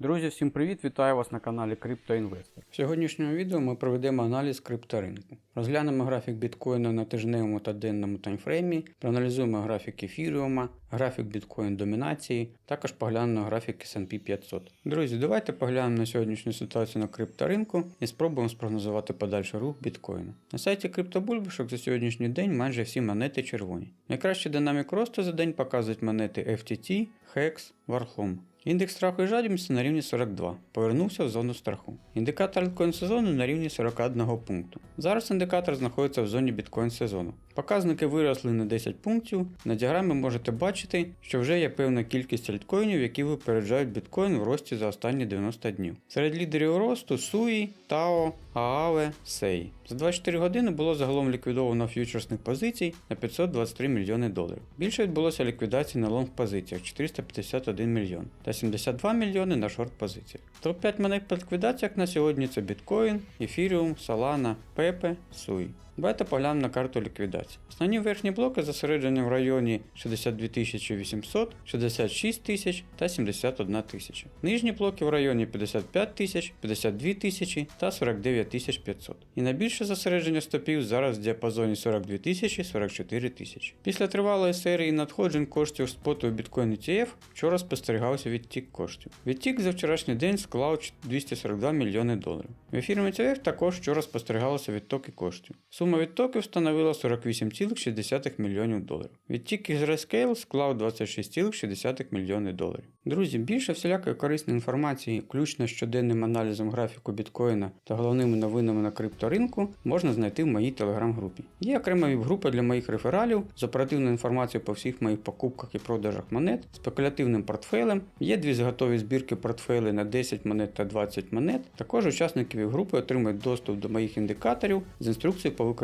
Друзі, всім привіт! Вітаю вас на каналі CryptoInvestor. В сьогоднішньому відео ми проведемо аналіз крипторинку. Розглянемо графік біткоїна на тижневому та денному таймфреймі, проаналізуємо графік ефіріума, графік біткоін домінації, також поглянемо графік S&P 500. Друзі, давайте поглянемо на сьогоднішню ситуацію на крипторинку і спробуємо спрогнозувати подальший рух біткоїна. На сайті криптобульбашок за сьогоднішній день майже всі монети червоні. Найкращий динамік росту за день показують монети FTT, HEX, Warhol. Індекс страху і жадібності на рівні 42, повернувся в зону страху. Індикатор біткоін сезону на рівні 41 пункту. Зараз індикатор знаходиться в зоні біткоін сезону. Показники виросли на 10 пунктів. На діаграмі можете бачити, що вже є певна кількість альткоїнів, які випереджають біткоін в рості за останні 90 днів. Серед лідерів росту Суї, Тао, Ааве, Сей. За 24 години було загалом ліквідовано ф'ючерсних позицій на 523 мільйони доларів. Більше відбулося ліквідацій на лонг позиціях 451 мільйон та 72 мільйони на шорт позиції. Топ-5 монет по ліквідаціях на сьогодні це біткоін, ефіріум, Solana, Pepe, Sui. Давайте поглянемо на карту ліквідації. Основні верхні блоки зосереджені в районі 62 800, 66 тисяч та 71 тисяча. Нижні блоки в районі 55 тисяч, 52 тисячі та 49 500. І найбільше зосередження стопів зараз в діапазоні 42 тисячі 44 тисячі. Після тривалої серії надходжень коштів споту у Bitcoin ETF вчора спостерігався відтік коштів. Відтік за вчорашній день склав 242 мільйони доларів. В ефірі ETF також вчора спостерігалося відтоки коштів. Сума відтоків становила 48,6 мільйонів доларів. Відтік із Rescale склав 26,6 мільйони доларів. Друзі, більше всілякої корисної інформації, включно з щоденним аналізом графіку біткоїна та головними новинами на крипторинку, можна знайти в моїй телеграм-групі. Є окрема віп-група для моїх рефералів з оперативною інформацією по всіх моїх покупках і продажах монет, спекулятивним портфелем. Є дві зготові збірки портфелей на 10 монет та 20 монет. Також учасники віп-групи отримують доступ до моїх індикаторів з інструкцією по використанню.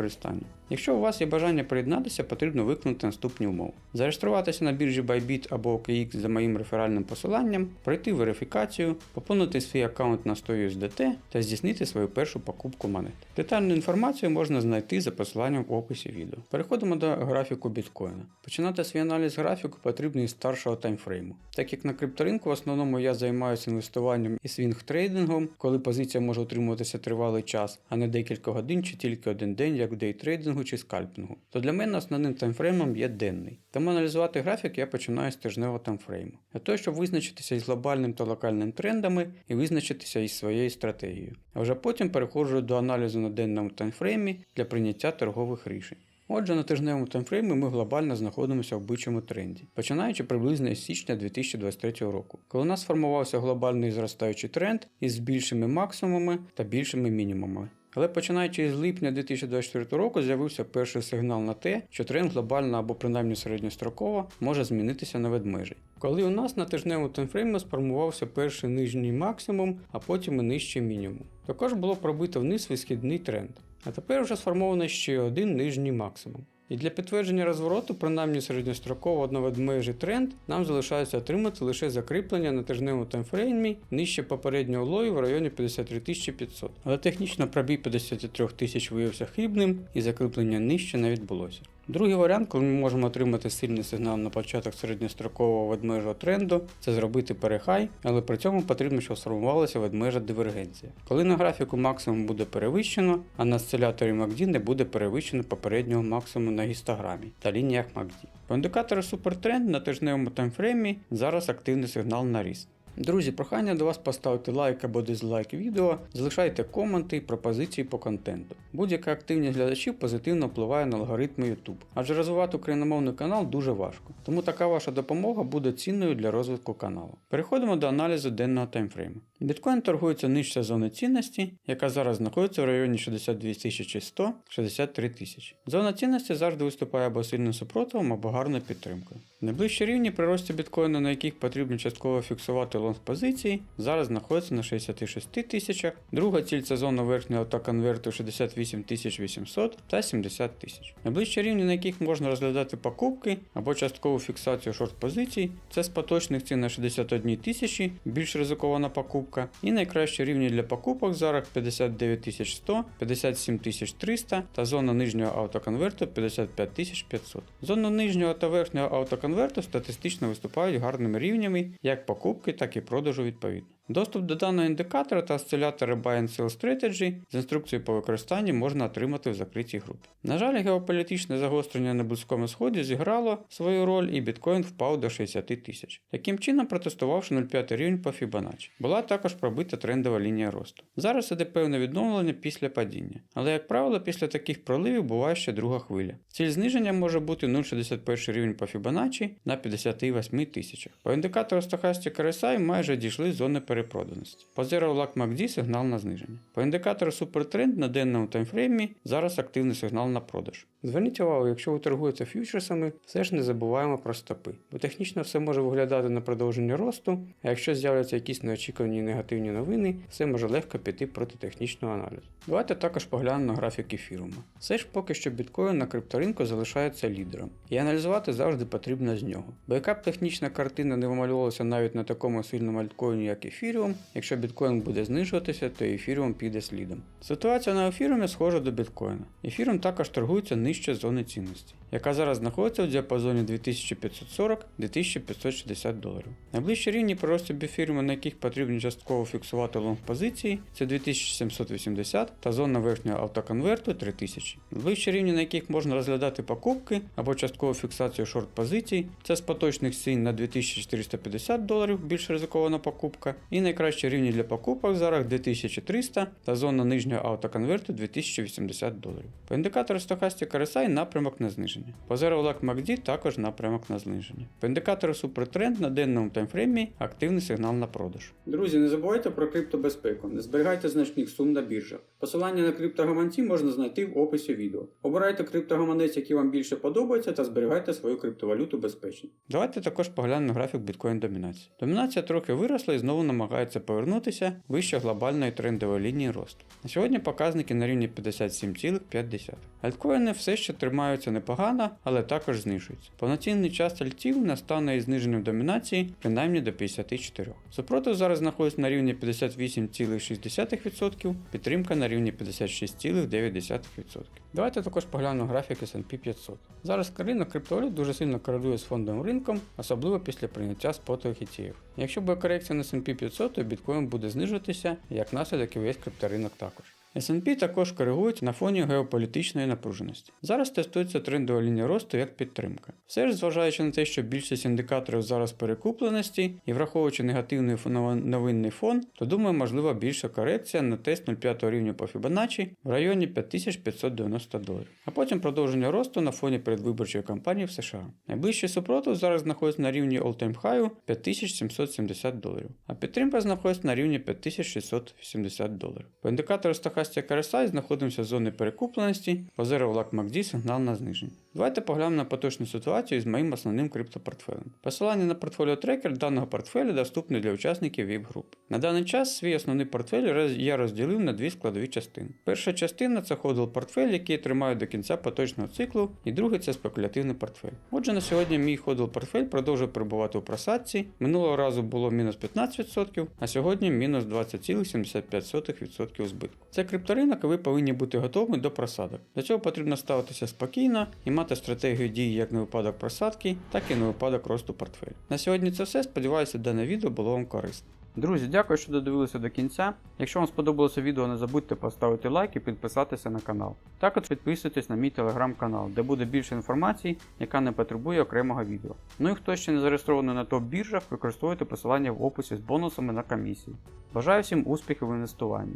Якщо у вас є бажання приєднатися, потрібно виконати наступні умови: зареєструватися на біржі Bybit або OKX за моїм реферальним посиланням, пройти верифікацію, поповнити свій аккаунт на 100 USDT та здійснити свою першу покупку монет. Детальну інформацію можна знайти за посиланням в описі відео. Переходимо до графіку біткоїна. Починати свій аналіз графіку потрібно із старшого таймфрейму. Так як на крипторинку в основному я займаюся інвестуванням і свінг-трейдингом, коли позиція може утримуватися тривалий час, а не декілька годин чи тільки один день, як в дейтрейдингу чи скальпінгу, то для мене основним таймфреймом є денний. Тому аналізувати графік я починаю з тижневого таймфрейму. Для того, щоб визначитися із глобальним та локальним трендами і визначитися із своєю стратегією. А вже потім переходжу до аналізу на денному таймфреймі для прийняття торгових рішень. Отже, на тижневому таймфреймі ми глобально знаходимося в бичому тренді, починаючи приблизно із січня 2023 року, коли у нас сформувався глобальний зростаючий тренд із більшими максимумами та більшими мінімумами. Але починаючи з липня 2024 року з'явився перший сигнал на те, що тренд глобально або принаймні середньостроково може змінитися на ведмежий. Коли у нас на тижневому таймфреймі сформувався перший нижній максимум, а потім і нижчий мінімум. Також було пробито вниз висхідний тренд. А тепер вже сформовано ще один нижній максимум. І для підтвердження розвороту, принаймні середньостроково одноведмежий тренд, нам залишається отримати лише закріплення на тижневому таймфреймі нижче попереднього лою в районі 53 500. Але технічно пробій 53 тисяч виявився хибним і закріплення нижче не відбулося. Другий варіант, коли ми можемо отримати сильний сигнал на початок середньострокового ведмежого тренду, це зробити перехай, але при цьому потрібно, щоб сформувалася ведмежа дивергенція. Коли на графіку максимум буде перевищено, а на осциляторі MACD не буде перевищено попереднього максимуму на гістограмі та лініях MACD. По індикатору супертренд на тижневому таймфреймі зараз активний сигнал на ріст. Друзі, прохання до вас поставити лайк або дизлайк відео, залишайте коменти і пропозиції по контенту. Будь-яка активність глядачів позитивно впливає на алгоритми YouTube, адже розвивати україномовний канал дуже важко, тому така ваша допомога буде цінною для розвитку каналу. Переходимо до аналізу денного таймфрейму. Біткоін торгується нижче зони цінності, яка зараз знаходиться в районі 62 100 63 тисячі. Зона цінності завжди виступає або сильним супротивом, або гарною підтримкою. Найближчі рівні при рості біткоїна, на яких потрібно частково фіксувати лонг позиції, зараз знаходиться на 66 тисячах. Друга ціль це зона верхнього та конверту 68 800 та 70 тисяч. Найближчі рівні, на яких можна розглядати покупки або часткову фіксацію шорт позицій, це з поточних цін на 61 тисячі, більш ризикована покупка. І найкращі рівні для покупок зараз 59 100, 57 300 та зона нижнього автоконверту 55 500. Зона нижнього та верхнього автоконверту статистично виступають гарними рівнями як покупки, так і продажу відповідно. Доступ до даного індикатора та осцилятора Buy and Sell Strategy з інструкцією по використанню можна отримати в закритій групі. На жаль, геополітичне загострення на Близькому Сході зіграло свою роль і біткоін впав до 60 тисяч. Таким чином, протестувавши 0,5 рівень по Fibonacci. Була також пробита трендова лінія росту. Зараз іде певне відновлення після падіння, але, як правило, після таких проливів буває ще друга хвиля. Ціль зниження може бути 0,61 рівень по Fibonacci на 58 тисячах. По індикатору Stochastic RSI майже дійшли зони перепроданості. По Zero Luck MACD сигнал на зниження. По індикатору Supertrend на денному таймфреймі зараз активний сигнал на продаж. Зверніть увагу, якщо ви торгуєте фьючерсами, все ж не забуваємо про стопи, бо технічно все може виглядати на продовження росту, а якщо з'являться якісь неочікувані негативні новини, все може легко піти проти технічного аналізу. Давайте також поглянемо на графік ефірума. Все ж поки що біткоін на крипторинку залишається лідером, і аналізувати завжди потрібно з нього. Бо яка б технічна картина не вималювалася навіть на такому сильному альткоїні, як ефіріум, якщо біткоін буде знижуватися, то ефіріум піде слідом. Ситуація на ефіріумі схожа до біткоїна. Ефіріум також торгується нижче зони цінності, яка зараз знаходиться в діапазоні 2540-2560 доларів. Найближчі рівні розсіб ефіріуму, на яких потрібно частково фіксувати лонг позиції, це 2780 та зона верхнього автоконверту 3000. Найближчі рівні, на яких можна розглядати покупки або часткову фіксацію шорт позицій, це з поточних цін на 2450 доларів, більш ризикована покупка, і найкращі рівні для покупок зараз 2300 та зона нижнього автоконверту 2080 доларів. По індикатору Stochastic RSI напрямок на зниження. По Zero Luck MACD також напрямок на зниження. По індикатору Supertrend на денному таймфреймі активний сигнал на продаж. Друзі, не забувайте про криптобезпеку, не зберігайте значних сум на біржах. Посилання на криптогаманці можна знайти в описі відео. Обирайте криптогаманець, який вам більше подобається, та зберігайте свою криптовалюту безпечно. Давайте також поглянемо графік біткоін домінації. Домінація трохи виросла і знову намагається повернутися вище глобальної трендової лінії росту. На сьогодні показники на рівні 57,5. Альткоїни все ще тримаються непогано, але також знижуються. Повноцінний час альтів настане із зниженням домінації принаймні до 54. Супротив зараз знаходиться на рівні 58,6%, підтримка на рівні 56,9%. Давайте також поглянемо графік S&P 500. Зараз ринок криптовалют дуже сильно корелює з фондовим ринком, особливо після прийняття спотових ETF. Якщо буде корекція на S&P 500, то біткоін буде знижуватися, як наслідок і весь крипторинок також. S&P також коригують на фоні геополітичної напруженості. Зараз тестується трендова лінія росту як підтримка. Все ж, зважаючи на те, що більшість індикаторів зараз перекупленості і враховуючи негативний новинний фон, то думаю, можлива більша корекція на тест 0,5 рівня по Fibonacci в районі 5590 доларів, а потім продовження росту на фоні передвиборчої кампанії в США. Найближчий супротив зараз знаходиться на рівні all-time high 5770 доларів, а підтримка знаходиться на рівні 5680 доларів. По індикатору Stochastic RSI знаходимося в зоні перекупленості, по Zero МакДі сигнал на зниження. Давайте поглянемо на поточну ситуацію з моїм основним криптопортфелем. Посилання на портфоліо трекер даного портфеля доступне для учасників VIP груп. На даний час свій основний портфель я розділив на дві складові частини. Перша частина це ходл портфель, який я тримаю до кінця поточного циклу, і другий це спекулятивний портфель. Отже, на сьогодні мій ходл портфель продовжує перебувати у просадці. Минулого разу було мінус 15%, а сьогодні мінус 20,75% збитку. Це крипторинок, і ви повинні бути готовими до просадок. Для цього потрібно ставитися спокійно і мати стратегію дії як на випадок просадки, так і на випадок росту портфелю. На сьогодні це все. Сподіваюся, дане відео було вам корисне. Друзі, дякую, що додивилися до кінця. Якщо вам сподобалося відео, не забудьте поставити лайк і підписатися на канал. Також підписуйтесь на мій телеграм-канал, де буде більше інформації, яка не потребує окремого відео. Ну і хто ще не зареєстрований на топ-біржах, використовуйте посилання в описі з бонусами на комісії. Бажаю всім успіхів в інвестуванні.